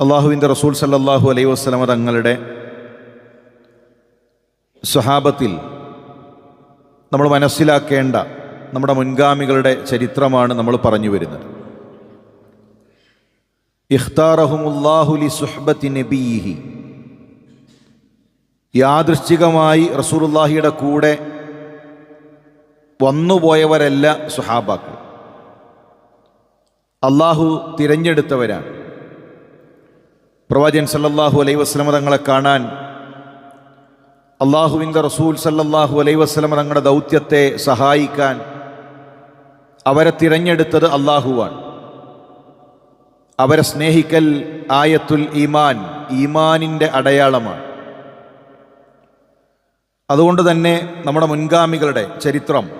അള്ളാഹുവിന്റെ റസൂൽ സല്ലാഹു അലൈഹി വസ്ലമ തങ്ങളുടെ സ്വഹാബത്തിൽ നമ്മൾ മനസ്സിലാക്കേണ്ട നമ്മുടെ മുൻഗാമികളുടെ ചരിത്രമാണ് നമ്മൾ പറഞ്ഞു വരുന്നത്. ഇഖ്താറഹുമുല്ലാഹുലി സുഹബത്തി നബീഹി. യാദൃശ്ചികമായി റസൂർല്ലാഹിയുടെ കൂടെ വന്നുപോയവരല്ല സുഹാബാക്കൾ. അള്ളാഹു തിരഞ്ഞെടുത്തവരാണ്. പ്രവാചകൻ സല്ലല്ലാഹു അലൈ വസ്ലമ തങ്ങളെ കാണാൻ അള്ളാഹുവിന്റെ റസൂൽ സല്ലല്ലാഹു അലൈ വസ്ലമ തങ്ങളുടെ ദൗത്യത്തെ സഹായിക്കാൻ അവരെ തിരഞ്ഞെടുത്തത് അള്ളാഹുവാണ്. അവരെ സ്നേഹിക്കൽ ആയത്തുൽ ഈമാൻ ഈമാനിന്റെ അടയാളമാണ്. അതുകൊണ്ട് തന്നെ നമ്മുടെ മുൻഗാമികളുടെ ചരിത്രം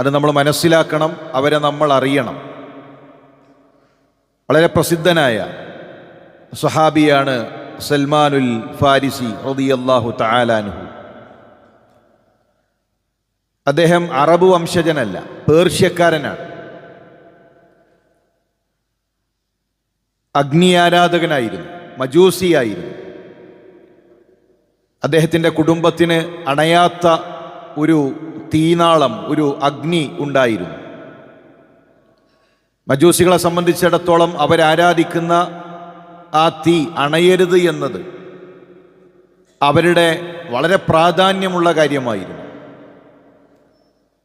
അത് നമ്മൾ മനസ്സിലാക്കണം അവരെ നമ്മൾ അറിയണം. വളരെ പ്രസിദ്ധനായ സഹാബിയാണ് സൽമാനുൽ ഫാരിസി റളിയല്ലാഹു തആലാനുഹു അദ്ദേഹം അറബ് വംശജനല്ല പേർഷ്യക്കാരനാണ്. അഗ്നി ആരാധകനായിരുന്നു മജൂസിയായിരുന്നു. അദ്ദേഹത്തിന്റെ കുടുംബത്തിന് അണയാത്ത ഒരു തീനാളം ഒരു അഗ്നി ഉണ്ടായിരുന്നു. മജൂസികളെ സംബന്ധിച്ചിടത്തോളം അവരാരാധിക്കുന്ന ആ തീ അണയരുത് എന്നത് അവരുടെ വളരെ പ്രാധാന്യമുള്ള കാര്യമായിരുന്നു.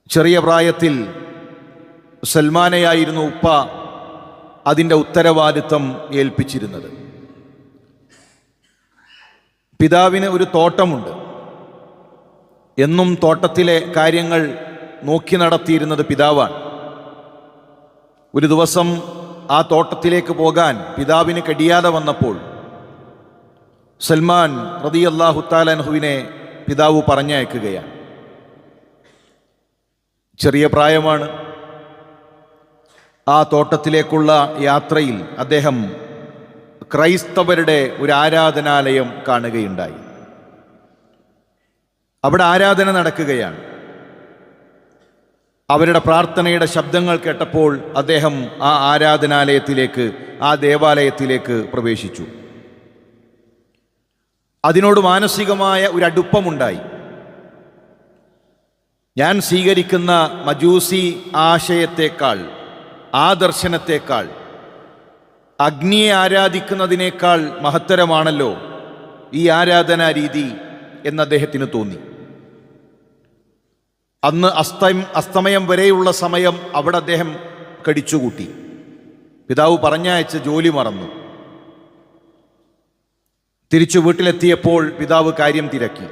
ചെറിയ പ്രായത്തിൽ സൽമാനയായിരുന്നു ഉപ്പ അതിന്റെ ഉത്തരവാദിത്വം ഏൽപ്പിച്ചിരുന്നത്. പിതാവിന് ഒരു തോട്ടമുണ്ട്. എന്നും തോട്ടത്തിലെ കാര്യങ്ങൾ നോക്കി നടത്തിയിരുന്നത് പിതാവാണ്. ഒരു ദിവസം ആ തോട്ടത്തിലേക്ക് പോകാൻ പിതാവിന് കഴിയാതെ വന്നപ്പോൾ സൽമാൻ റതി അള്ളാഹു താലൻഹുവിനെ പിതാവ് പറഞ്ഞയക്കുകയാണ്. ചെറിയ പ്രായമാണ്. ആ തോട്ടത്തിലേക്കുള്ള യാത്രയിൽ അദ്ദേഹം ക്രൈസ്തവരുടെ ഒരു ആരാധനാലയം കാണുകയുണ്ടായി. അവിടെ ആരാധന നടക്കുകയാണ്. അവരുടെ പ്രാർത്ഥനയുടെ ശബ്ദങ്ങൾ കേട്ടപ്പോൾ അദ്ദേഹം ആ ആരാധനാലയത്തിലേക്ക് ആ ദേവാലയത്തിലേക്ക് പ്രവേശിച്ചു. അതിനോട് മാനസികമായ ഒരു അടുപ്പമുണ്ടായി. ഞാൻ സ്വീകരിക്കുന്ന മജൂസി ആശയത്തേക്കാൾ ആ ദർശനത്തേക്കാൾ അഗ്നിയെ ആരാധിക്കുന്നതിനേക്കാൾ മഹത്തരമാണല്ലോ ഈ ആരാധനാ രീതി എന്ന് അദ്ദേഹത്തിന് തോന്നി. അന്ന് അസ്തം അസ്തമയം വരെയുള്ള സമയം അവിടെ അദ്ദേഹം കടിച്ചുകൂട്ടി. പിതാവ് പറഞ്ഞയച്ച ജോലി മറന്നു. തിരിച്ചു വീട്ടിലെത്തിയപ്പോൾ പിതാവ് കാര്യം തിരക്കി.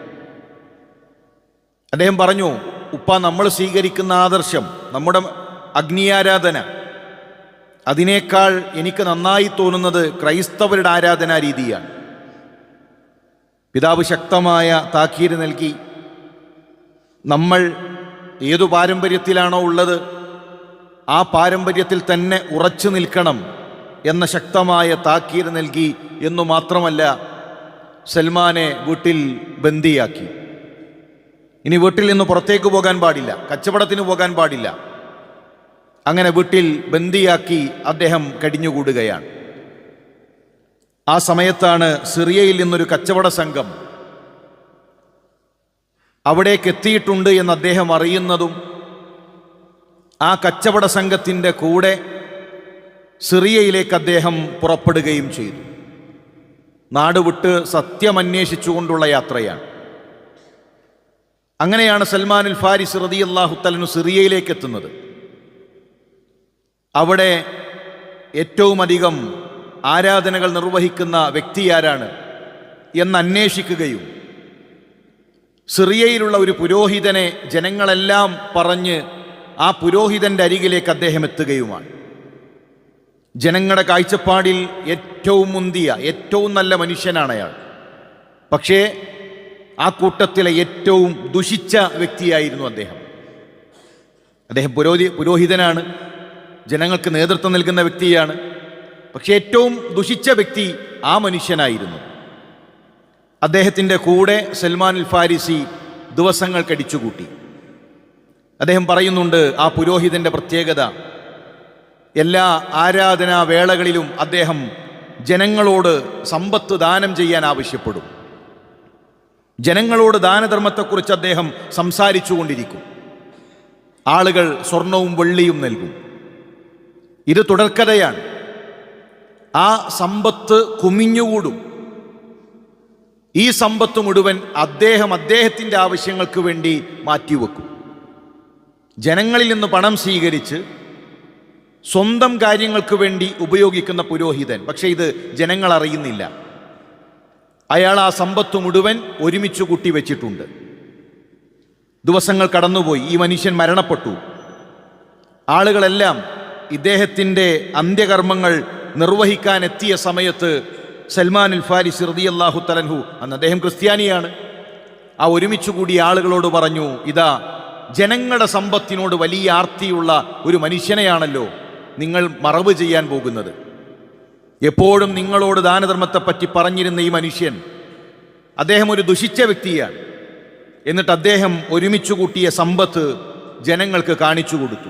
അദ്ദേഹം പറഞ്ഞു ഉപ്പ നമ്മൾ സ്വീകരിക്കുന്ന ആദർശം നമ്മുടെ അഗ്നിയാരാധന അതിനേക്കാൾ എനിക്ക് നന്നായി തോന്നുന്നത് ക്രൈസ്തവരുടെ ആരാധനാ രീതിയാണ്. പിതാവ് ശക്തമായ താക്കീര് നൽകി നമ്മൾ ഏതു പാരമ്പര്യത്തിലാണോ ഉള്ളത് ആ പാരമ്പര്യത്തിൽ തന്നെ ഉറച്ചു നിൽക്കണം എന്ന ശക്തമായ താക്കീര് നൽകി എന്നു മാത്രമല്ല സൽമാനെ വീട്ടിൽ ബന്ദിയാക്കി. ഇനി വീട്ടിൽ നിന്ന് പുറത്തേക്ക് പോകാൻ പാടില്ല കച്ചവടത്തിന് പോകാൻ പാടില്ല. അങ്ങനെ വീട്ടിൽ ബന്ദിയാക്കി അദ്ദേഹം കടിഞ്ഞുകൂടുകയാണ്. ആ സമയത്താണ് സിറിയയിൽ നിന്നൊരു കച്ചവട സംഘം അവിടേക്ക് എത്തിയിട്ടുണ്ട് എന്ന് അദ്ദേഹം അറിയുന്നതും ആ കച്ചവട സംഘത്തിന്റെ കൂടെ സിറിയയിലേക്ക് അദ്ദേഹം പുറപ്പെടുകയും ചെയ്തു. നാടുവിട്ട് സത്യമന്വേഷിച്ചുകൊണ്ടുള്ള യാത്രയാണ്. അങ്ങനെയാണ് സൽമാനുൽ ഫാരിസ് റതി അള്ളാഹുത്തലനു സിറിയയിലേക്ക് എത്തുന്നത്. അവിടെ ഏറ്റവും അധികം ആരാധനകൾ നിർവഹിക്കുന്ന വ്യക്തി ആരാണ് എന്ന് അന്വേഷിക്കുകയും സിറിയയിലുള്ള ഒരു പുരോഹിതനെ ജനങ്ങളെല്ലാം പറഞ്ഞ് ആ പുരോഹിതന്റെ അരികിലേക്ക് അദ്ദേഹം എത്തുകയുമാണ്. ജനങ്ങളുടെ കാഴ്ചപ്പാടിൽ ഏറ്റവും മുന്തിയ ഏറ്റവും നല്ല മനുഷ്യനാണ് അയാൾ. പക്ഷേ ആ കൂട്ടത്തിലെ ഏറ്റവും ദുഷിച്ച വ്യക്തിയായിരുന്നു അദ്ദേഹം. അദ്ദേഹം പുരോഹി പുരോഹിതനാണ് ജനങ്ങൾക്ക് നേതൃത്വം നൽകുന്ന വ്യക്തിയാണ്. പക്ഷേ ഏറ്റവും ദുഷിച്ച വ്യക്തി ആ മനുഷ്യനായിരുന്നു. അദ്ദേഹത്തിന്റെ കൂടെ സൽമാൻ അൽ ഫാരിസി ദിവസങ്ങൾ കടിച്ചുകൂട്ടി. അദ്ദേഹം പറയുന്നുണ്ട് ആ പുരോഹിതന്റെ പ്രത്യേകത എല്ലാ ആരാധനാ വേളകളിലും അദ്ദേഹം ജനങ്ങളോട് സമ്പത്ത് ദാനം ചെയ്യാൻ ആവശ്യപ്പെടും. ജനങ്ങളോട് ദാനധർമ്മത്തെക്കുറിച്ച് അദ്ദേഹം സംസാരിച്ചു കൊണ്ടിരിക്കും ആളുകൾ സ്വർണവും വെള്ളിയും നൽകും. ഇത് തുടർക്കഥയാണ്. ആ സമ്പത്ത് കുമിഞ്ഞുകൂടും. ഈ സമ്പത്ത് മുഴുവൻ അദ്ദേഹം അദ്ദേഹത്തിന്റെ ആവശ്യങ്ങൾക്ക് വേണ്ടി മാറ്റിവെക്കും. ജനങ്ങളിൽ നിന്ന് പണം സ്വീകരിച്ച് സ്വന്തം കാര്യങ്ങൾക്ക് വേണ്ടി ഉപയോഗിക്കുന്ന പുരോഹിതൻ. പക്ഷേ ഇത് ജനങ്ങൾ അറിയുന്നില്ല. അയാൾ ആ സമ്പത്ത് മുഴുവൻ ഒരുമിച്ച് കൂട്ടി വെച്ചിട്ടുണ്ട്. ദിവസങ്ങൾ കടന്നുപോയി. ഈ മനുഷ്യൻ മരണപ്പെട്ടു. ആളുകളെല്ലാം ഇദ്ദേഹത്തിന്റെ അന്ത്യകർമ്മങ്ങൾ നിർവഹിക്കാൻ എത്തിയ സമയത്ത് സൽമാൻ ഉൽ ഫാരിസ് റതി അള്ളാഹു തലൻഹു അന്ന് അദ്ദേഹം ക്രിസ്ത്യാനിയാണ്. ആ ഒരുമിച്ച് കൂടിയ ആളുകളോട് പറഞ്ഞു ഇതാ ജനങ്ങളുടെ സമ്പത്തിനോട് വലിയ ആർത്തിയുള്ള ഒരു മനുഷ്യനെയാണല്ലോ നിങ്ങൾ മറവ് ചെയ്യാൻ പോകുന്നത്. എപ്പോഴും നിങ്ങളോട് ദാനധർമ്മത്തെപ്പറ്റി പറഞ്ഞിരുന്ന ഈ മനുഷ്യൻ അദ്ദേഹം ഒരു ദുഷിച്ച വ്യക്തിയാണ്. എന്നിട്ട് അദ്ദേഹം ഒരുമിച്ചു കൂട്ടിയ സമ്പത്ത് ജനങ്ങൾക്ക് കാണിച്ചു കൊടുത്തു.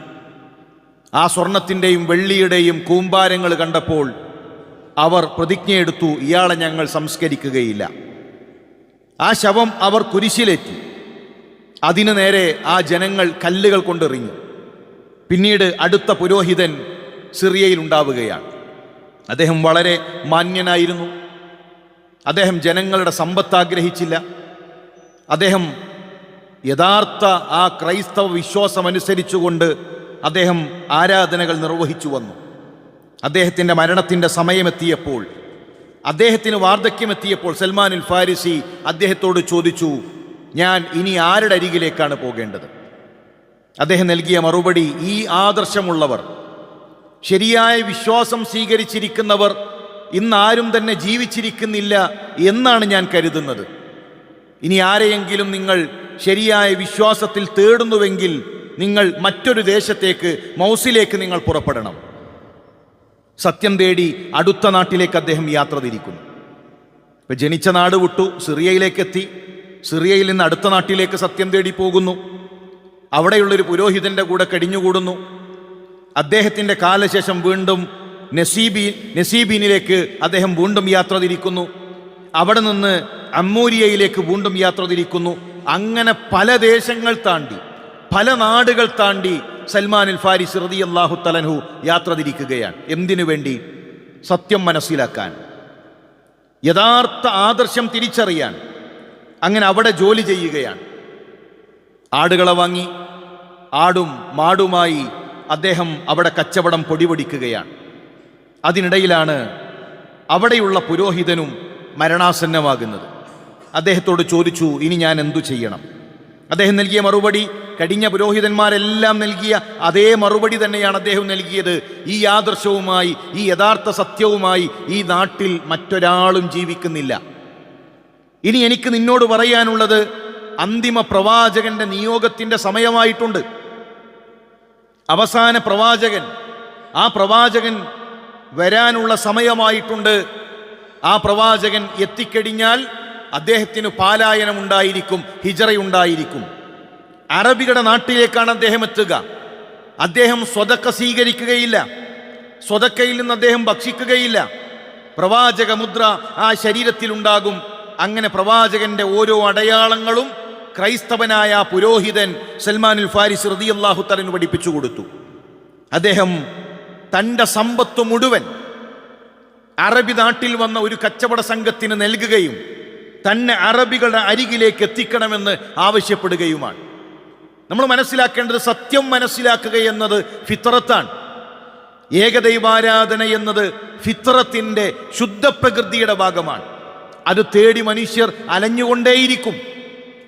ആ സ്വർണത്തിന്റെയും വെള്ളിയുടെയും കൂമ്പാരങ്ങൾ കണ്ടപ്പോൾ അവർ പ്രതിജ്ഞയെടുത്തു ഇയാളെ ഞങ്ങൾ സംസ്കരിക്കുകയില്ല. ആ ശവം അവർ കുരിശിലേറ്റി. അതിനു നേരെ ആ ജനങ്ങൾ കല്ലുകൾ കൊണ്ടെറിഞ്ഞു. പിന്നീട് അടുത്ത പുരോഹിതൻ സിറിയയിൽ ഉണ്ടാവുകയാണ്. അദ്ദേഹം വളരെ മാന്യനായിരുന്നു. അദ്ദേഹം ജനങ്ങളുടെ സമ്പത്ത് ആഗ്രഹിച്ചില്ല. അദ്ദേഹം യഥാർത്ഥ ആ ക്രൈസ്തവ വിശ്വാസമനുസരിച്ചുകൊണ്ട് അദ്ദേഹം ആരാധനകൾ നിർവഹിച്ചു വന്നു. അദ്ദേഹത്തിന്റെ മരണത്തിന്റെ സമയമെത്തിയപ്പോൾ അദ്ദേഹത്തിന് വാർദ്ധക്യമെത്തിയപ്പോൾ സൽമാനുൽ ഫാരിസി അദ്ദേഹത്തോട് ചോദിച്ചു ഞാൻ ഇനി ആരുടെ അരികിലേക്കാണ് പോകേണ്ടത്? അദ്ദേഹം നൽകിയ മറുപടി ഈ ആദർശമുള്ളവർ ശരിയായ വിശ്വാസം സ്വീകരിച്ചിരിക്കുന്നവർ ഇന്നാരും തന്നെ ജീവിച്ചിരിക്കുന്നില്ല എന്നാണ് ഞാൻ കരുതുന്നത്. ഇനി ആരെയെങ്കിലും നിങ്ങൾ ശരിയായ വിശ്വാസത്തിൽ തേടുന്നുവെങ്കിൽ നിങ്ങൾ മറ്റൊരു ദേശത്തേക്ക് മൗസിലേക്ക് നിങ്ങൾ പുറപ്പെടണം. സത്യം തേടി അടുത്ത നാട്ടിലേക്ക് അദ്ദേഹം യാത്ര തിരിക്കുന്നു. ഇപ്പൊ ജനിച്ച നാട് വിട്ടു സിറിയയിലേക്ക് എത്തി സിറിയയിൽ നിന്ന് അടുത്ത നാട്ടിലേക്ക് സത്യം തേടി പോകുന്നു. അവിടെയുള്ളൊരു പുരോഹിതന്റെ കൂടെ കടിഞ്ഞുകൂടുന്നു. അദ്ദേഹത്തിന്റെ കാലശേഷം വീണ്ടും നസീബി നസീബീനിലേക്ക് അദ്ദേഹം വീണ്ടും യാത്ര തിരിക്കുന്നു. അവിടെ നിന്ന് അമ്മൂരിയയിലേക്ക് വീണ്ടും യാത്ര തിരിക്കുന്നു. അങ്ങനെ പല ദേശങ്ങൾ താണ്ടി പല നാടുകൾ താണ്ടി സൽമാൻ അൽ ഫാരിസ് റതി അള്ളാഹു തലൻഹു യാത്ര തിരിക്കുകയാണ്. എന്തിനു വേണ്ടി? സത്യം മനസ്സിലാക്കാൻ. യഥാർത്ഥ ആദർശം തിരിച്ചറിയാൻ. അങ്ങനെ അവിടെ ജോലി ചെയ്യുകയാണ്. ആടുകളെ വാങ്ങി ആടും മാടുമായി അദ്ദേഹം അവിടെ കച്ചവടം പൊടിപൊടിക്കുകയാണ്. അതിനിടയിലാണ് അവിടെയുള്ള പുരോഹിതനും മരണാസന്നമാകുന്നത്. അദ്ദേഹത്തോട് ചോദിച്ചു ഇനി ഞാൻ എന്തു ചെയ്യണം? അദ്ദേഹം നൽകിയ മറുപടി കഴിഞ്ഞ പുരോഹിതന്മാരെല്ലാം നൽകിയ അതേ മറുപടി തന്നെയാണ് അദ്ദേഹം നൽകിയത്. ഈ ആദർശവുമായി ഈ യഥാർത്ഥ സത്യവുമായി ഈ നാട്ടിൽ മറ്റൊരാളും ജീവിക്കുന്നില്ല. ഇനി എനിക്ക് നിന്നോട് പറയാനുള്ളത് അന്തിമ പ്രവാചകന്റെ നിയോഗത്തിന്റെ സമയമായിട്ടുണ്ട്. അവസാന പ്രവാചകൻ ആ പ്രവാചകൻ വരാനുള്ള സമയമായിട്ടുണ്ട്. ആ പ്രവാചകൻ എത്തിക്കഴിഞ്ഞാൽ അദ്ദേഹത്തിന് പാലായനം ഉണ്ടായിരിക്കും ഹിജറയുണ്ടായിരിക്കും അറബികളുടെ നാട്ടിലേക്കാണ് അദ്ദേഹം എത്തുക. അദ്ദേഹം സ്വതക്ക സ്വീകരിക്കുകയില്ല. സ്വതക്കയിൽ നിന്ന് അദ്ദേഹം ഭക്ഷിക്കുകയില്ല. പ്രവാചകമുദ്ര ആ ശരീരത്തിലുണ്ടാകും. അങ്ങനെ പ്രവാചകന്റെ ഓരോ അടയാളങ്ങളും ക്രൈസ്തവനായ ആ പുരോഹിതൻ സൽമാനുൽ ഫാരിസ് റതി അള്ളാഹു തലന് പഠിപ്പിച്ചു കൊടുത്തു. അദ്ദേഹം തന്റെ സമ്പത്ത് മുഴുവൻ അറബി നാട്ടിൽ വന്ന ഒരു കച്ചവട സംഘത്തിന് നൽകുകയും തന്നെ അറബികളുടെ അരികിലേക്ക് എത്തിക്കണമെന്ന് ആവശ്യപ്പെടുകയുമാണ്. നമ്മൾ മനസ്സിലാക്കേണ്ടത് സത്യം മനസ്സിലാക്കുക എന്നത് ഫിത്രത്താണ് ഏകദൈവാരാധന എന്നത് ഫിത്രത്തിന്റെ ശുദ്ധപ്രകൃതിയുടെ ഭാഗമാണ്. അത് തേടി മനുഷ്യർ അലഞ്ഞുകൊണ്ടേയിരിക്കും.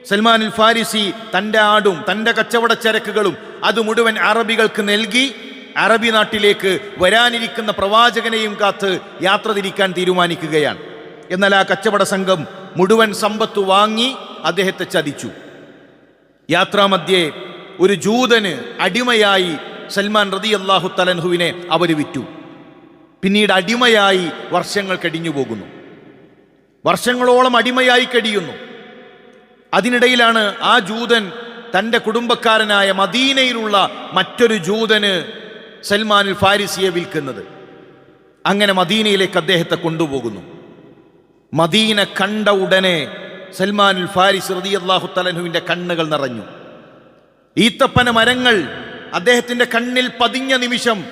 സൽമാൻ അൽ ഫാരിസി തന്റെ ആടും തന്റെ കച്ചവട ചരക്കുകളും അത് മുഴുവൻ അറബികൾക്ക് നൽകി അറബി നാട്ടിലേക്ക് വരാനിരിക്കുന്ന പ്രവാചകനെയും കാത്ത് യാത്ര തിരിക്കാൻ തീരുമാനിക്കുകയാണ്. എന്നാൽ ആ കച്ചവട സംഘം മുഴുവൻ സമ്പത്ത് വാങ്ങി അദ്ദേഹത്തെ ചതിച്ചു. യാത്രാമധ്യേ ഒരു ജൂതന് അടിമയായി സൽമാൻ റതി അള്ളാഹു തലൻഹുവിനെ അവർ വിറ്റു. പിന്നീട് അടിമയായി വർഷങ്ങൾ കഴിഞ്ഞു പോകുന്നു. വർഷങ്ങളോളം അടിമയായി കഴിയുന്നു അതിനിടയിലാണ് ആ ജൂതൻ തന്റെ കുടുംബക്കാരനായ മദീനയിലുള്ള മറ്റൊരു ജൂതന് സൽമാനിൽ ഫാരിസിയെ വിൽക്കുന്നത്. അങ്ങനെ മദീനയിലേക്ക് അദ്ദേഹത്തെ കൊണ്ടുപോകുന്നു. മദീന കണ്ട ഉടനെ സൽമാനുൽ ഫാരിസ് റതി അള്ളാഹു തലഹുവിന്റെ കണ്ണുകൾ നിറഞ്ഞു. ഈത്തപ്പന മരങ്ങൾ അദ്ദേഹത്തിന്റെ കണ്ണിൽ പതിഞ്ഞ നിമിഷം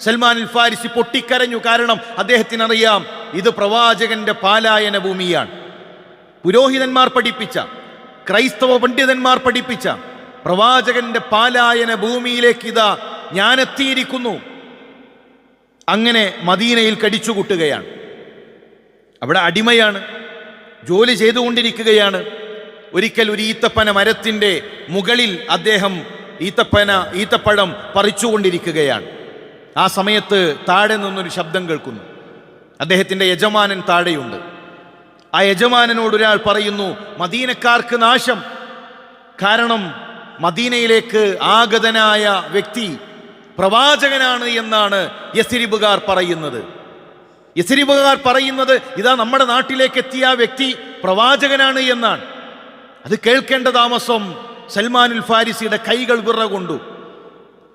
സൽമാനുൽ ഫാരിസ് പൊട്ടിക്കരഞ്ഞു. കാരണം അദ്ദേഹത്തിനറിയാം ഇത് പ്രവാചകന്റെ പാലായന ഭൂമിയാണ്. പുരോഹിതന്മാർ പഠിപ്പിച്ച ക്രൈസ്തവ പണ്ഡിതന്മാർ പഠിപ്പിച്ച പ്രവാചകന്റെ പാലായന ഭൂമിയിലേക്ക് ഇതാ ഞാനെത്തിയിരിക്കുന്നു. അങ്ങനെ മദീനയിൽ കടിച്ചുകൂട്ടുകയാണ്. അവിടെ അടിമയാണ്. ജോലി ചെയ്തുകൊണ്ടിരിക്കുകയാണ്. ഒരിക്കൽ ഒരു ഈത്തപ്പന മരത്തിന്റെ മുകളിൽ അദ്ദേഹം ഈത്തപ്പന ഈത്തപ്പഴം പറിച്ചുകൊണ്ടിരിക്കുകയാണ്. ആ സമയത്ത് താഴെ നിന്നൊരു ശബ്ദം കേൾക്കുന്നു. അദ്ദേഹത്തിന്റെ യജമാനൻ താഴെയുണ്ട്. ആ യജമാനനോട് ഒരാൾ പറയുന്നു മദീനക്കാർക്ക് നാശം. കാരണം മദീനയിലേക്ക് ആഗതനായ വ്യക്തി പ്രവാചകനാണ് എന്നാണ് യസിരിബുകാർ പറയുന്നത്. യസിരിബുകാർ പറയുന്നത് ഇതാ നമ്മുടെ നാട്ടിലേക്ക് എത്തിയ ആ വ്യക്തി പ്രവാചകനാണ് എന്നാണ്. അത് കേൾക്കേണ്ട താമസം സൽമാനുൽ ഫാരിസിയുടെ കൈകൾ വിറകൊണ്ടു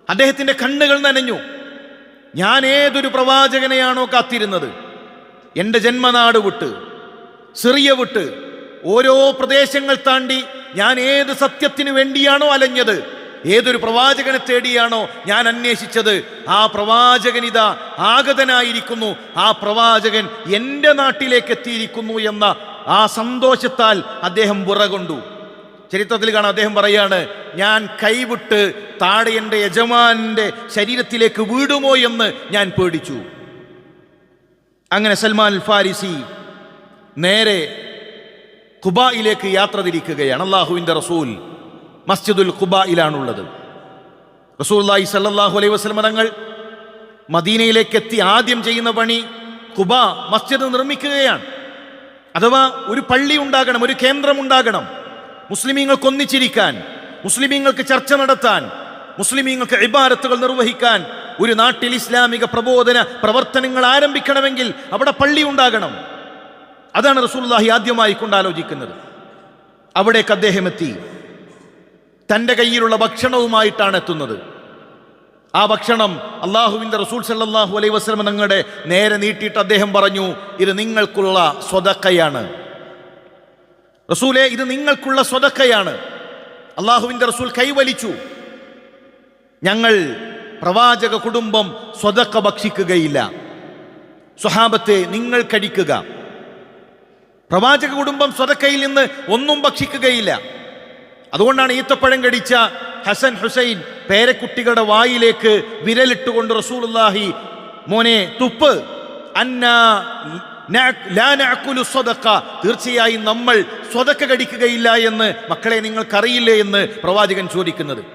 അദ്ദേഹത്തിന്റെ കണ്ണുകൾ നനഞ്ഞു. ഞാൻ ഏതൊരു പ്രവാചകനെയാണോ കാത്തിരുന്നത്? എന്റെ ജന്മനാട് വിട്ട് സിറിയ വിട്ട് ഓരോ പ്രദേശങ്ങൾ താണ്ടി ഞാൻ ഏത് സത്യത്തിനു വേണ്ടിയാണോ അലഞ്ഞത്? ഏതൊരു പ്രവാചകനെ തേടിയാണോ ഞാൻ അന്വേഷിച്ചത്? ആ പ്രവാചകൻ ഇതാ ആഗതനായിരിക്കുന്നു. ആ പ്രവാചകൻ എന്റെ നാട്ടിലേക്ക് എത്തിയിരിക്കുന്നു എന്ന ആ സന്തോഷത്താൽ അദ്ദേഹം വിറകൊണ്ടു. ചരിത്രത്തിൽ കാണാൻ അദ്ദേഹം പറയാണ് ഞാൻ കൈവിട്ട് താഴെ എന്റെ യജമാനന്റെ ശരീരത്തിലേക്ക് വീടുമോ എന്ന് ഞാൻ പേടിച്ചു. അങ്ങനെ സൽമാൻ ഫാരിസി നേരെ ഖുബായിലേക്ക് യാത്ര തിരിക്കുകയാണ്. അള്ളാഹുവിന്റെ റസൂൽ മസ്ജിദുൽ ഖുബായിലാണുള്ളത്. റസൂല്ലായി സല്ലാഹു അലൈഹി വസ്ലമ തങ്ങൾ മദീനയിലേക്ക് എത്തി ആദ്യം ചെയ്യുന്ന പണി ഖുബ മസ്ജിദ് നിർമ്മിക്കുകയാണ്. അഥവാ ഒരു പള്ളി ഉണ്ടാകണം ഒരു കേന്ദ്രം ഉണ്ടാകണം. മുസ്ലിമീങ്ങൾക്ക് ഒന്നിച്ചിരിക്കാൻ മുസ്ലിമീങ്ങൾക്ക് ചർച്ച നടത്താൻ മുസ്ലിമീങ്ങൾക്ക് ഇബാരത്തുകൾ നിർവഹിക്കാൻ ഒരു നാട്ടിൽ ഇസ്ലാമിക പ്രബോധന പ്രവർത്തനങ്ങൾ ആരംഭിക്കണമെങ്കിൽ അവിടെ പള്ളി ഉണ്ടാകണം. അതാണ് റസൂലുള്ളാഹി ആദ്യമായി കൊണ്ടാലോചിക്കുന്നത്. അവിടേക്ക് അദ്ദേഹം എത്തി. തന്റെ കയ്യിലുള്ള ഭക്ഷണവുമായിട്ടാണ് എത്തുന്നത്. ആ ഭക്ഷണം അള്ളാഹുവിന്റെ റസൂൽ സല്ലാഹു അലൈ വസല്ലം നിങ്ങളുടെ നേരെ നീട്ടിയിട്ട് അദ്ദേഹം പറഞ്ഞു ഇത് നിങ്ങൾക്കുള്ള സ്വതക്കയാണ്. റസൂലെ ഇത് നിങ്ങൾക്കുള്ള സ്വതക്കയാണ്. അള്ളാഹുവിന്റെ റസൂൽ കൈവലിച്ചു. ഞങ്ങൾ പ്രവാചക കുടുംബം സ്വതക്ക ഭക്ഷിക്കുകയില്ല. സ്വഹാബത്തെ നിങ്ങൾ കഴിക്കുക. പ്രവാചക കുടുംബം സ്വതക്കയിൽ നിന്ന് ഒന്നും ഭക്ഷിക്കുകയില്ല. അതുകൊണ്ടാണ് ഈത്തപ്പഴം കടിച്ച ഹസൻ ഹുസൈൻ പേരക്കുട്ടികളുടെ വായിലേക്ക് വിരലിട്ടുകൊണ്ട് റസൂലുള്ളാഹി മോനെ തുപ്പ്. തീർച്ചയായും നമ്മൾ സ്വതക്ക കടിക്കുകയില്ല എന്ന് മക്കളെ നിങ്ങൾക്കറിയില്ലേ എന്ന് പ്രവാചകൻ ചോദിക്കുന്നത്.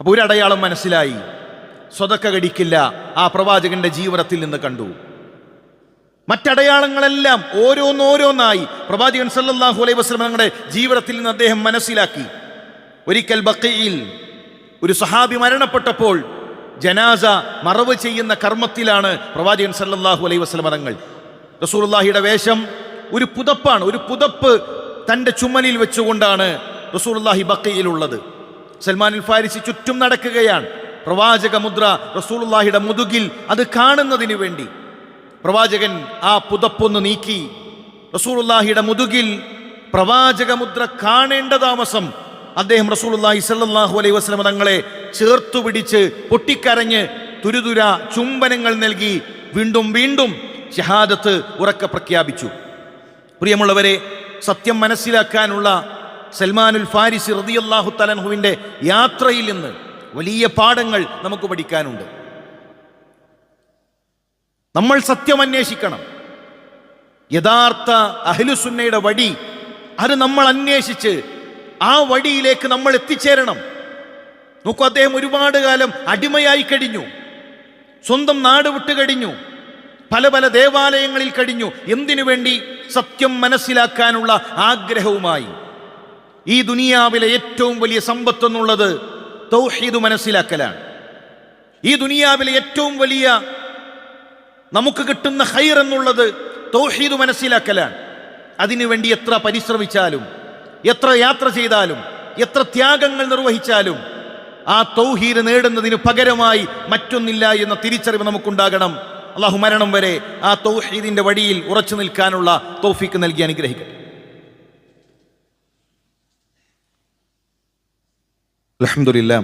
അപ്പോൾ ഒരു അടയാളം മനസ്സിലായി. സ്വതക്ക കടിക്കില്ല. ആ പ്രവാചകന്റെ ജീവിതത്തിൽ നിന്ന് കണ്ടു. മറ്റടയാളങ്ങളെല്ലാം ഓരോന്നോരോന്നായി പ്രവാചകൻ സല്ലല്ലാഹു അലൈഹി വസ്ലം തങ്ങളുടെ ജീവിതത്തിൽ നിന്ന് അദ്ദേഹം മനസ്സിലാക്കി. ഒരിക്കൽ ബക്കയിൽ ഒരു സഹാബി മരണപ്പെട്ടപ്പോൾ ജനാസ മറവ് ചെയ്യുന്ന കർമ്മത്തിലാണ് പ്രവാചകൻ സല്ലാഹു അലൈഹി വസ്ലം തങ്ങൾ റസൂർല്ലാഹിയുടെ വേഷം ഒരു പുതപ്പാണ്. ഒരു പുതപ്പ് തന്റെ ചുമലിൽ വെച്ചുകൊണ്ടാണ് റസൂലുള്ളാഹി ബക്കയിലുള്ളത്. സൽമാനുൽ ഫാരിസി ചുറ്റും നടക്കുകയാണ്. പ്രവാചക മുദ്ര റസൂർല്ലാഹിയുടെ മുതുകിൽ അത് കാണുന്നതിന് വേണ്ടി. പ്രവാചകൻ ആ പുതപ്പൊന്ന് നീക്കി. റസൂലുള്ളാഹിയുടെ മുതുകിൽ പ്രവാചക മുദ്ര കാണേണ്ട താമസം. അദ്ദേഹം റസൂലുള്ളാഹി സല്ലല്ലാഹു അലൈഹി വസല്ലം തങ്ങളെ ചേർത്തു പിടിച്ച് പൊട്ടിക്കരഞ്ഞ് തുരുതുര ചുംബനങ്ങൾ നൽകി വീണ്ടും വീണ്ടും ഷഹാദത്ത് ഉറക്കെ പ്രഖ്യാപിച്ചു. പ്രിയമുള്ളവരെ സത്യം മനസ്സിലാക്കാനുള്ള സൽമാനുൽ ഫാരിസി റളിയല്ലാഹു തലൻഹുവിന്റെ യാത്രയിൽ നിന്ന് വലിയ പാഠങ്ങൾ നമുക്ക് പഠിക്കാനുണ്ട്. നമ്മൾ സത്യം അന്വേഷിക്കണം യഥാർത്ഥ അഹ്ലുസുന്നയുടെ വടി അത് നമ്മൾ അന്വേഷിച്ച് ആ വടിയിലേക്ക് നമ്മൾ എത്തിച്ചേരണം. നോക്കൂ അദ്ദേഹം ഒരുപാട് കാലം അടിമയായി കഴിഞ്ഞു. സ്വന്തം നാട് വിട്ട് കഴിഞ്ഞു. പല പല ദേവാലയങ്ങളിൽ കഴിഞ്ഞു. എന്തിനു വേണ്ടി? സത്യം മനസ്സിലാക്കാനുള്ള ആഗ്രഹവുമായി. ഈ ദുനിയാവിലെ ഏറ്റവും വലിയ സമ്പത്ത് എന്നുള്ളത് തൗഹീദ് മനസ്സിലാക്കലാണ്. ഈ ദുനിയാവിലെ ഏറ്റവും വലിയ നമുക്ക് കിട്ടുന്ന ഹൈർ എന്നുള്ളത് തൗഹീദ് മനസ്സിലാക്കലാണ്. അതിനുവേണ്ടി എത്ര പരിശ്രമിച്ചാലും എത്ര യാത്ര ചെയ്താലും എത്ര ത്യാഗങ്ങൾ നിർവഹിച്ചാലും ആ തൗഹീദ് നേടുന്നതിന് പകരമായി മറ്റൊന്നില്ല എന്ന തിരിച്ചറിവ് നമുക്കുണ്ടാകണം. അള്ളാഹു മരണം വരെ ആ തൗഹീദിന്റെ വഴിയിൽ ഉറച്ചു നിൽക്കാനുള്ള തോഫിക്ക് നൽകി അനുഗ്രഹിക്കട്ടെ. അലഹമുല്ല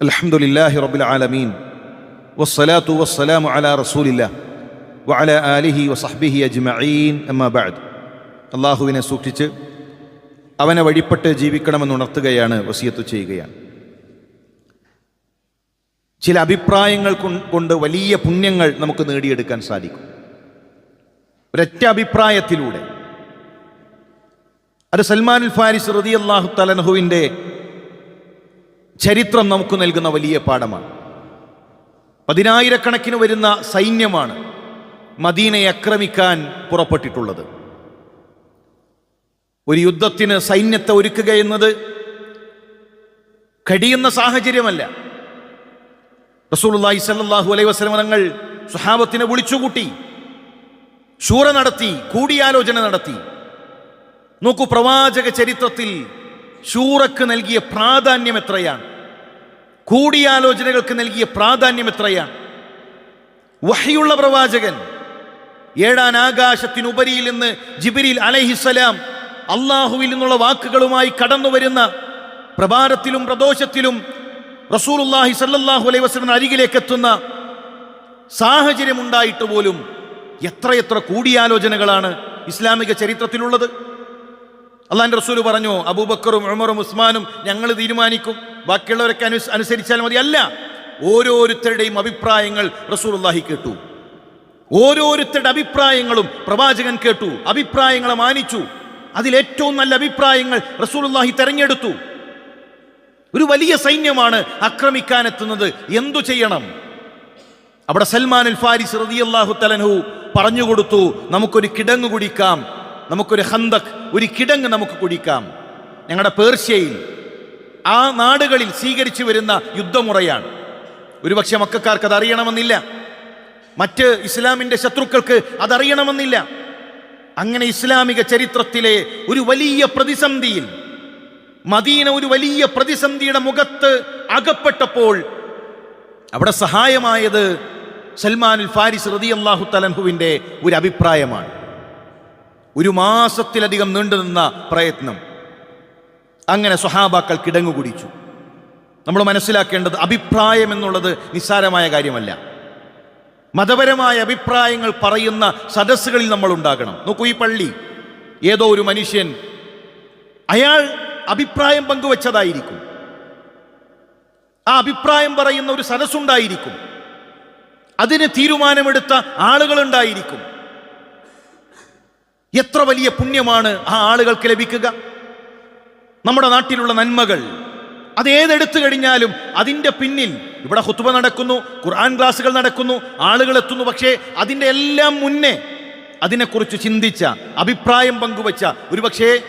അലഹമുല്ലാഹി റബുൽ ആലമീൻ. വസ്സലാത്തു വസ്സലാമു അലാ റസൂലില്ല വഅല ആലിഹി വസഹ്ബിഹി അജ്മഈൻ അമ്മാ ബഅദ് അള്ളാഹുവിനെ സൂക്ഷിച്ച് അവനെ വഴിപ്പെട്ട് ജീവിക്കണമെന്ന് ഉണർത്തുകയാണ് വസിയത്ത് ചെയ്യുകയാണ്. ചില അഭിപ്രായങ്ങൾ കൊണ്ട് വലിയ പുണ്യങ്ങൾ നമുക്ക് നേടിയെടുക്കാൻ സാധിക്കും. ഒരൊറ്റ അഭിപ്രായത്തിലൂടെ. അത് സൽമാൻ ഫാരിസ് റതി അള്ളാഹു തലനഹുവിന്റെ ചരിത്രം നമുക്ക് നൽകുന്ന വലിയ പാഠമാണ്. പതിനായിരക്കണക്കിന് വരുന്ന സൈന്യമാണ് മദീനയെ ആക്രമിക്കാൻ പുറപ്പെട്ടിട്ടുള്ളത്. ഒരു യുദ്ധത്തിന് സൈന്യത്തെ ഒരുക്കുക എന്നത് കഴിയുന്ന സാഹചര്യമല്ല. റസൂലുള്ളാഹി സ്വല്ലല്ലാഹു അലൈഹി വസല്ലം തങ്ങൾ സുഹാബത്തിനെ വിളിച്ചുകൂട്ടി ശൂറ നടത്തി കൂടിയാലോചന നടത്തി. നോക്കൂ പ്രവാചക ചരിത്രത്തിൽ ശൂറക്ക് നൽകിയ പ്രാധാന്യം എത്രയാണ്? കൂടിയാലോചനകൾക്ക് നൽകിയ പ്രാധാന്യം എത്രയാണ്? വഹിയുള്ള പ്രവാചകൻ ഏഴാൻ ആകാശത്തിനുപരിയിൽ നിന്ന് ജിബിരിൽ അലഹിസലാം അള്ളാഹുവിൽ നിന്നുള്ള വാക്കുകളുമായി കടന്നു വരുന്ന പ്രഭാതത്തിലും പ്രദോഷത്തിലും റസൂലുല്ലാഹി സല്ലാഹു അലൈഹി വസല്ലം അരികിലേക്ക് എത്തുന്ന സാഹചര്യമുണ്ടായിട്ട് പോലും എത്രയെത്ര കൂടിയാലോചനകളാണ് ഇസ്ലാമിക ചരിത്രത്തിലുള്ളത്. അള്ളാഹിന്റെ റസൂൽ പറഞ്ഞു അബൂബക്കറും ഉമറും ഉസ്മാനും ഞങ്ങൾ തീരുമാനിക്കും. ബാക്കിയുള്ളവരൊക്കെ അനു അനുസരിച്ചാൽ മതി. അല്ല ഓരോരുത്തരുടെയും അഭിപ്രായങ്ങൾ റസൂലുള്ളാഹി കേട്ടു. ഓരോരുത്തരുടെ അഭിപ്രായങ്ങളും പ്രവാചകൻ കേട്ടു. അഭിപ്രായങ്ങളെ മാനിച്ചു. അതിലേറ്റവും നല്ല അഭിപ്രായങ്ങൾ റസൂലുള്ളാഹി തെരഞ്ഞെടുത്തു. ഒരു വലിയ സൈന്യമാണ് ആക്രമിക്കാനെത്തുന്നത്. എന്തു ചെയ്യണം? അവിടെ സൽമാൻ അൽ ഫാരിസ് റതിയല്ലാഹു തലൻഹു പറഞ്ഞു കൊടുത്തു നമുക്കൊരു കിടങ്ങ് കുടിക്കാം. നമുക്കൊരു ഹന്തക് ഒരു കിടങ്ങ് നമുക്ക് കുടിക്കാം. ഞങ്ങളുടെ പേർഷ്യയിൽ ആ നാടുകളിൽ സ്വീകരിച്ചു വരുന്ന യുദ്ധമുറയാണ്. ഒരുപക്ഷെ മക്കാർക്ക് അത് അറിയണമെന്നില്ല. മറ്റ് ഇസ്ലാമിന്റെ ശത്രുക്കൾക്ക് അതറിയണമെന്നില്ല അങ്ങനെ ഇസ്ലാമിക ചരിത്രത്തിലെ ഒരു വലിയ പ്രതിസന്ധിയിൽ മദീന ഒരു വലിയ പ്രതിസന്ധിയുടെ മുഖത്ത് അകപ്പെട്ടപ്പോൾ അവിടെ സഹായമായത് സൽമാനുൽ ഫാരിസ് റതി അള്ളാഹു തലഹുവിന്റെ ഒരു അഭിപ്രായമാണ്. ഒരു മാസത്തിലധികം നീണ്ടുനിന്ന പ്രയത്നം. അങ്ങനെ സ്വഹാബാക്കൾ കിടങ്ങു കുടിച്ചു. നമ്മൾ മനസ്സിലാക്കേണ്ടത് അഭിപ്രായം എന്നുള്ളത് നിസ്സാരമായ കാര്യമല്ല. മതപരമായ അഭിപ്രായങ്ങൾ പറയുന്ന സദസ്സുകളിൽ നമ്മൾ ഉണ്ടാകണം. നോക്കൂ ഈ പള്ളി. ഏതോ ഒരു മനുഷ്യൻ അയാൾ അഭിപ്രായം പങ്കുവച്ചതായിരിക്കും. ആ അഭിപ്രായം പറയുന്ന ഒരു സദസ്സുണ്ടായിരിക്കും. അതിന് തീരുമാനമെടുത്ത ആളുകളുണ്ടായിരിക്കും. എത്ര വലിയ പുണ്യമാണ് ആ ആളുകൾക്ക് ലഭിക്കുക? നമ്മുടെ നാട്ടിലുള്ള നന്മകൾ. അത് ഏതെടുത്തു കഴിഞ്ഞാലും അതിന്റെ പിന്നിൽ ഇവിടെ ഹുത്തുബ നടക്കുന്നു ഖുർആൻ ക്ലാസ്സുകൾ നടക്കുന്നു ആളുകൾ എത്തുന്നു. പക്ഷേ അതിന്റെ എല്ലാം മുന്നേ അതിനെക്കുറിച്ച് ചിന്തിച്ച അഭിപ്രായം പങ്കുവച്ച ഒരുപക്ഷേ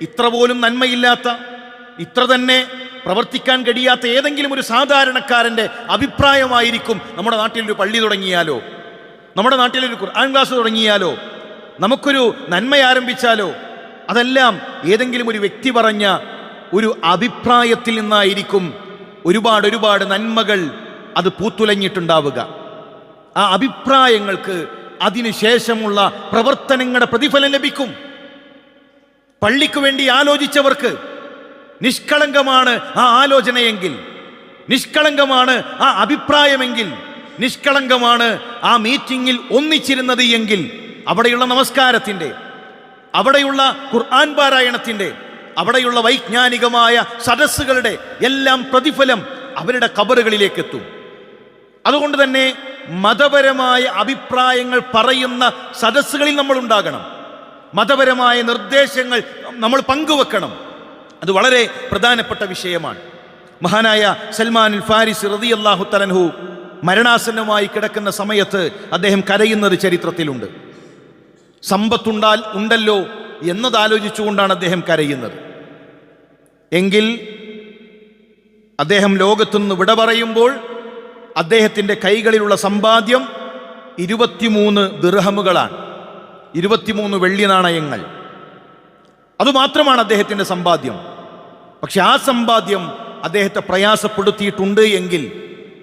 ഇത്ര പോലും നന്മയില്ലാത്ത ഇത്ര തന്നെ പ്രവർത്തിക്കാൻ കഴിയാത്ത ഏതെങ്കിലും ഒരു സാധാരണക്കാരന്റെ അഭിപ്രായമായിരിക്കും നമ്മുടെ നാട്ടിലൊരു പള്ളി തുടങ്ങിയാലോ? നമ്മുടെ നാട്ടിലൊരു ഖുർആൻ ക്ലാസ് തുടങ്ങിയാലോ? നമുക്കൊരു നന്മ ആരംഭിച്ചാലോ? അതെല്ലാം ഏതെങ്കിലും ഒരു വ്യക്തി പറഞ്ഞ ഒരു അഭിപ്രായത്തിൽ നിന്നായിരിക്കും ഒരുപാട് ഒരുപാട് നന്മകൾ അത് പൂത്തുലഞ്ഞിട്ടുണ്ടാവുക. ആ അഭിപ്രായങ്ങൾക്ക് അതിനുശേഷമുള്ള പ്രവർത്തനങ്ങളുടെ പ്രതിഫലം ലഭിക്കും. പള്ളിക്ക് വേണ്ടി ആലോചിച്ചവർക്ക് നിഷ്കളങ്കമാണ് ആ ആലോചനയെങ്കിൽ നിഷ്കളങ്കമാണ് ആ അഭിപ്രായമെങ്കിൽ നിഷ്കളങ്കമാണ് ആ മീറ്റിംഗിൽ ഒന്നിച്ചിരുന്നത് എങ്കിൽ അവിടെയുള്ള നമസ്കാരത്തിന്റെ അവിടെയുള്ള ഖുർആൻ പാരായണത്തിന്റെ അവിടെയുള്ള വൈജ്ഞാനികമായ സദസ്സുകളുടെ എല്ലാം പ്രതിഫലം അവരുടെ കബറുകളിലേക്ക് എത്തും അതുകൊണ്ട് തന്നെ മതപരമായ അഭിപ്രായങ്ങൾ പറയുന്ന സദസ്സുകളിൽ നമ്മൾ ഉണ്ടാകണം. മതപരമായ നിർദ്ദേശങ്ങൾ നമ്മൾ പങ്കുവെക്കണം. അത് വളരെ പ്രധാനപ്പെട്ട വിഷയമാണ്. മഹാനായ സൽമാൻ ഫാരിസ് റതി അള്ളാഹു തലൻഹു മരണാസന്നമായി കിടക്കുന്ന സമയത്ത് അദ്ദേഹം കരയുന്നത് ചരിത്രത്തിലുണ്ട്. സമ്പത്തുണ്ടാൽ ഉണ്ടല്ലോ എന്നതാലോചിച്ചുകൊണ്ടാണ് അദ്ദേഹം കരയുന്നത്. എങ്കിൽ അദ്ദേഹം ലോകത്തുനിന്ന് വിട പറയുമ്പോൾ അദ്ദേഹത്തിന്റെ കൈകളിലുള്ള സമ്പാദ്യം ഇരുപത്തിമൂന്ന് ദിർഹമുകളാണ്. ഇരുപത്തിമൂന്ന് വെള്ളി നാണയങ്ങൾ അതുമാത്രമാണ് അദ്ദേഹത്തിന്റെ സമ്പാദ്യം. പക്ഷെ ആ സമ്പാദ്യം അദ്ദേഹത്തെ പ്രയാസപ്പെടുത്തിയിട്ടുണ്ട് എങ്കിൽ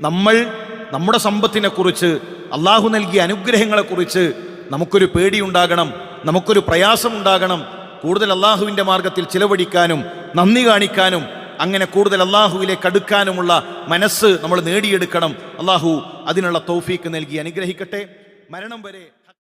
നമ്മൾ നമ്മുടെ സമ്പത്തിനെക്കുറിച്ച് അള്ളാഹു നൽകിയ അനുഗ്രഹങ്ങളെക്കുറിച്ച് നമുക്കൊരു പേടിയുണ്ടാകണം നമുക്കൊരു പ്രയാസമുണ്ടാകണം. കൂടുതൽ അള്ളാഹുവിന്റെ മാർഗത്തിൽ ചിലവഴിക്കാനും നന്ദി കാണിക്കാനും അങ്ങനെ കൂടുതൽ അള്ളാഹുവിലേക്ക് അടുക്കാനുമുള്ള മനസ്സ് നമ്മൾ നേടിയെടുക്കണം. അള്ളാഹു അതിനുള്ള തൗഫീക്ക് നൽകി അനുഗ്രഹിക്കട്ടെ. മരണം വരെ